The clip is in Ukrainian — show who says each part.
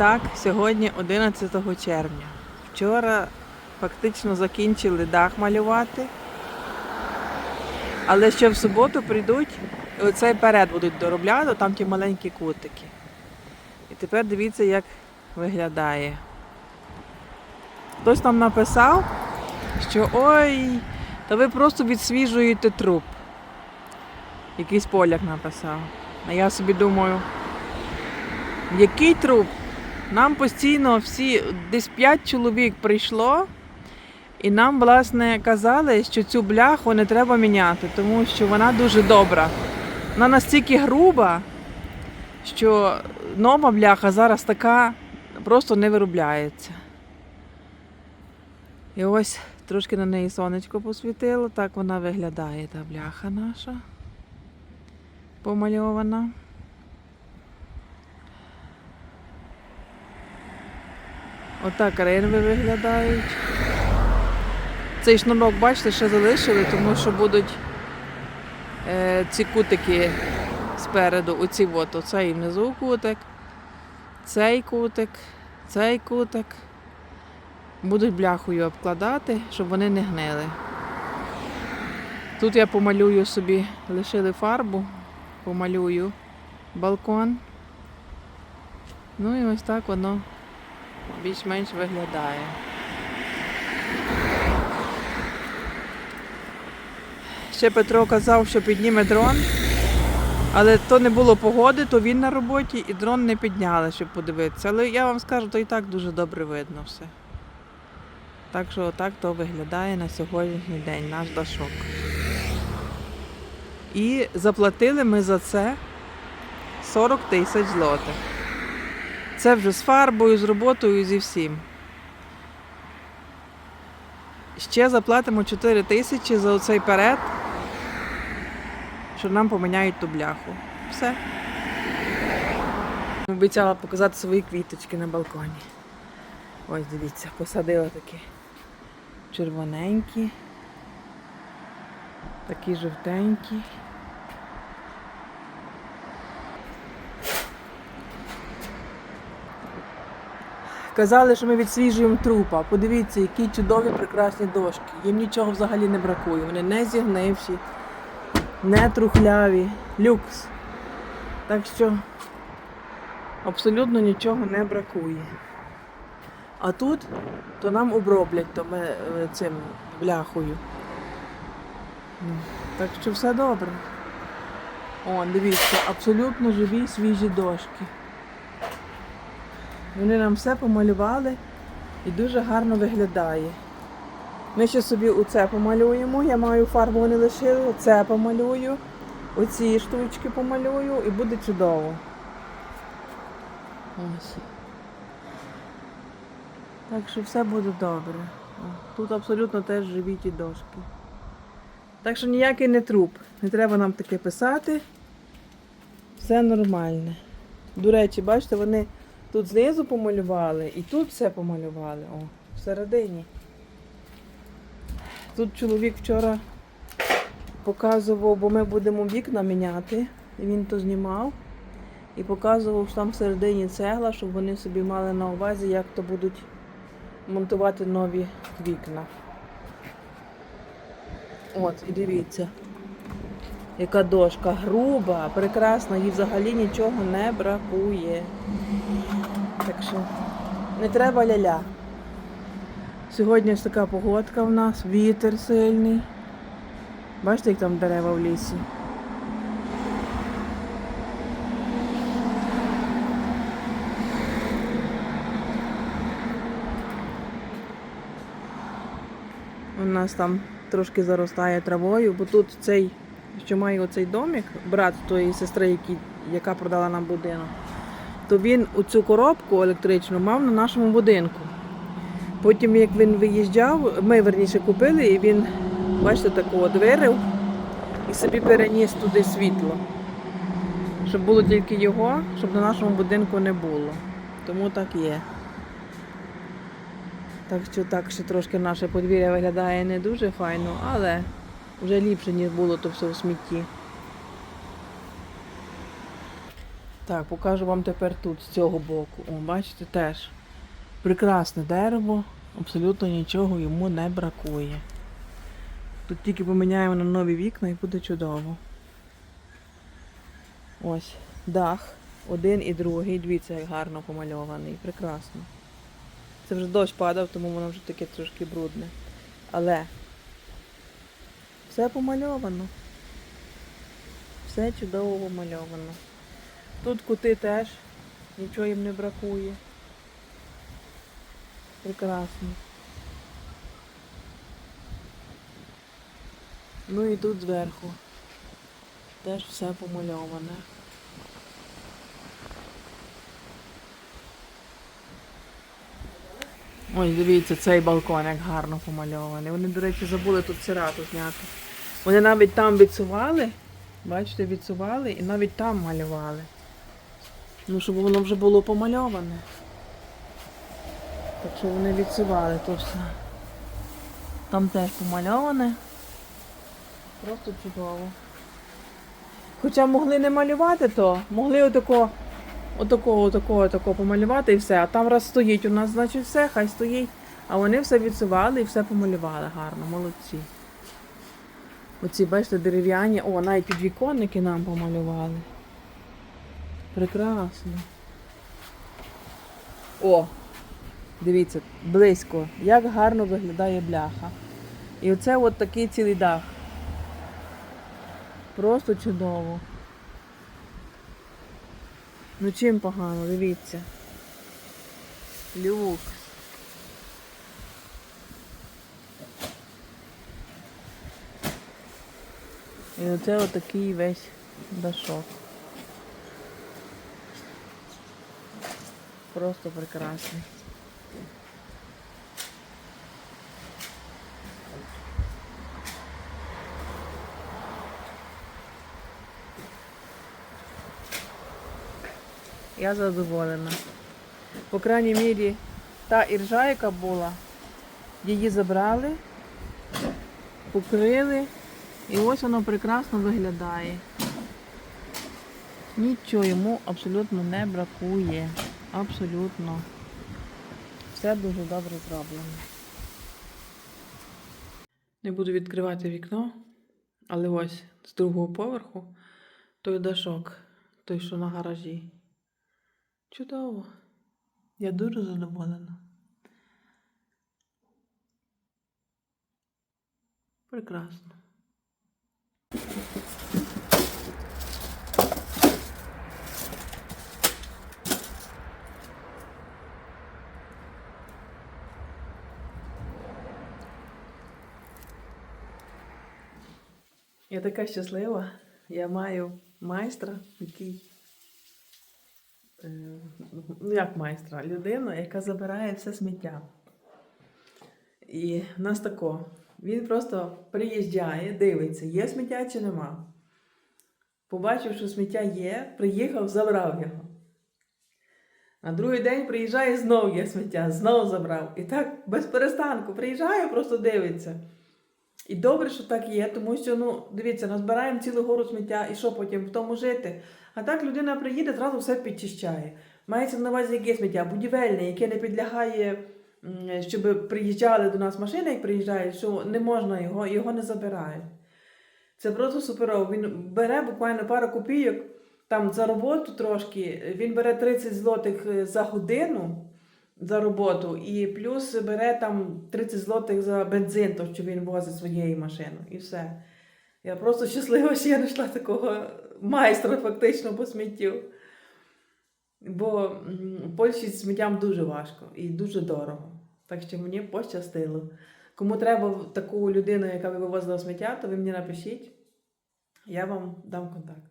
Speaker 1: так, сьогодні 11 червня. Вчора фактично закінчили дах малювати. Але ще в суботу прийдуть оцей перед будуть доробляти, там ті маленькі кутики. І тепер дивіться, як виглядає. Хтось там написав, що ой, та ви просто відсвіжуєте труп. Якийсь поляк написав. А я собі думаю, який труп? Нам постійно всі, десь 5 чоловік прийшло, і нам, власне, казали, що цю бляху не треба міняти, тому що вона дуже добра. Вона настільки груба, що нова бляха зараз така просто не виробляється. І ось трошки на неї сонечко посвітило, так вона виглядає, та бляха наша помальована. Отак ринви виглядають. Цей шнурок, бачите, ще залишили, тому що будуть е, ці кутики спереду, оці от, оцей внизу кутик, цей кутик, цей кутик. Будуть бляхою обкладати, щоб вони не гнили. Тут я помалюю собі, лишили фарбу, помалюю балкон. Ну і ось так воно більш-менш виглядає. Ще Петро казав, що підніме дрон, але то не було погоди, то він на роботі і дрон не підняли, щоб подивитися. Але я вам скажу, то і так дуже добре видно все. Так що отак то виглядає на сьогоднішній день наш дашок. І заплатили ми за це 40 тисяч злотих. Це вже з фарбою, з роботою, зі всім. Ще заплатимо 4 тисячі за оцей перед, що нам поміняють ту бляху. Все. Обіцяла показати свої квіточки на балконі. Ось дивіться, посадила такі червоненькі, такі жовтенькі. Казали, що ми відсвіжуємо трупа. Подивіться, які чудові прекрасні дошки. Їм нічого взагалі не бракує. Вони не зігнивші, не трухляві. Люкс. Так що абсолютно нічого не бракує. А тут то нам оброблять то ми, е, цим бляхою. Так що все добре. О, дивіться, абсолютно живі свіжі дошки. Вони нам все помалювали і дуже гарно виглядає. Ми ще собі оце помалюємо. Я маю фарбу не лишили, оце помалюю, оці штучки помалюю і буде чудово. Ось. Так що все буде добре. Тут абсолютно теж живі ті дошки. Так що ніякий не труп. Не треба нам таке писати. Все нормальне. До речі, бачите, вони тут знизу помалювали і тут все помалювали. О, всередині. Тут чоловік вчора показував, бо ми будемо вікна міняти. Він то знімав. І показував, що там всередині цегла, щоб вони собі мали на увазі, як то будуть монтувати нові вікна. От, і дивіться, яка дошка груба, прекрасна, їй взагалі нічого не бракує. Так що не треба ля-ля. Сьогодні ж така погодка в нас, вітер сильний. Бачите, як там дерева в лісі? У нас там трошки заростає травою, бо тут цей, що має оцей домик, брат тої сестри, який, яка продала нам будинок, то він оцю коробку електричну мав на нашому будинку. Потім, як він виїжджав, ми верніше купили, і він, бачите, такого вирив і собі переніс туди світло. Щоб було тільки його, щоб на нашому будинку не було. Тому так є. Так що так ще трошки наше подвір'я виглядає не дуже файно, але вже ліпше, ніж було то все в смітті. Так, покажу вам тепер тут, з цього боку. О, бачите, теж прекрасне дерево, абсолютно нічого йому не бракує. Тут тільки поміняємо на нові вікна і буде чудово. Ось, дах, один і другий. Дивіться, як гарно помальований. Прекрасно. Це вже дощ падав, тому воно вже таке трошки брудне. Але все помальовано. Все чудово помальовано. Тут кути теж, нічого їм не бракує. Прекрасно. Ну і тут зверху. Теж все помальоване. Ось дивіться, цей балкон як гарно помальований. Вони, до речі, забули тут цирату зняти. Вони навіть там відсували, бачите, відсували і навіть там малювали. Ну, щоб воно вже було помальоване. Так що вони відсували то все. Там теж помальоване. Просто чудово. Хоча могли не малювати то, могли отако, отако, отако, отако помалювати і все. А там раз стоїть у нас, значить все, хай стоїть. А вони все відсували і все помалювали гарно, молодці. Оці, бачите, дерев'яні. О, навіть підвіконники нам помалювали. Прекрасно. О, дивіться, близько, як гарно виглядає бляха. І оце от такий цілий дах. Просто чудово. Ну чим погано, дивіться. Люкс. І оце отакий весь дашок. Просто прекрасний. Я задоволена. По крайній мірі, та іржа, яка була, її забрали, покрили, і ось воно прекрасно виглядає. Нічого йому абсолютно не бракує. Абсолютно. Все дуже добре зроблено. Не буду відкривати вікно, але ось з другого поверху той дашок, той, що на гаражі. Чудово. Я дуже задоволена. Прекрасно. Я така щаслива. Я маю майстра, який е, ну як майстра, людину, яка забирає все сміття. І в нас тако. Він просто приїжджає, дивиться, є сміття чи нема. Побачив, що сміття є, приїхав, забрав його. На другий день приїжджає, знов є сміття, знов забрав. І так без перестанку приїжджає, просто дивиться. І добре, що так є, тому що, ну, дивіться, назбираємо цілу гору сміття, і що потім в тому жити. А так людина приїде, зразу все підчищає. Мається на увазі яке сміття, будівельне, яке не підлягає, щоб приїжджали до нас машини, як приїжджають, що не можна його, його не забирають. Це просто суперово. Він бере буквально пару копійок там за роботу трошки, він бере 30 злотих е, за годину за роботу, і плюс бере там 30 злотих за бензин, то що він возить своєю машиною, і все. Я просто щаслива, що я знайшла такого майстра фактично по сміттю. Бо в Польщі з сміттям дуже важко і дуже дорого. Так що мені пощастило. Кому треба таку людину, яка би вивозила сміття, то ви мені напишіть, я вам дам контакти.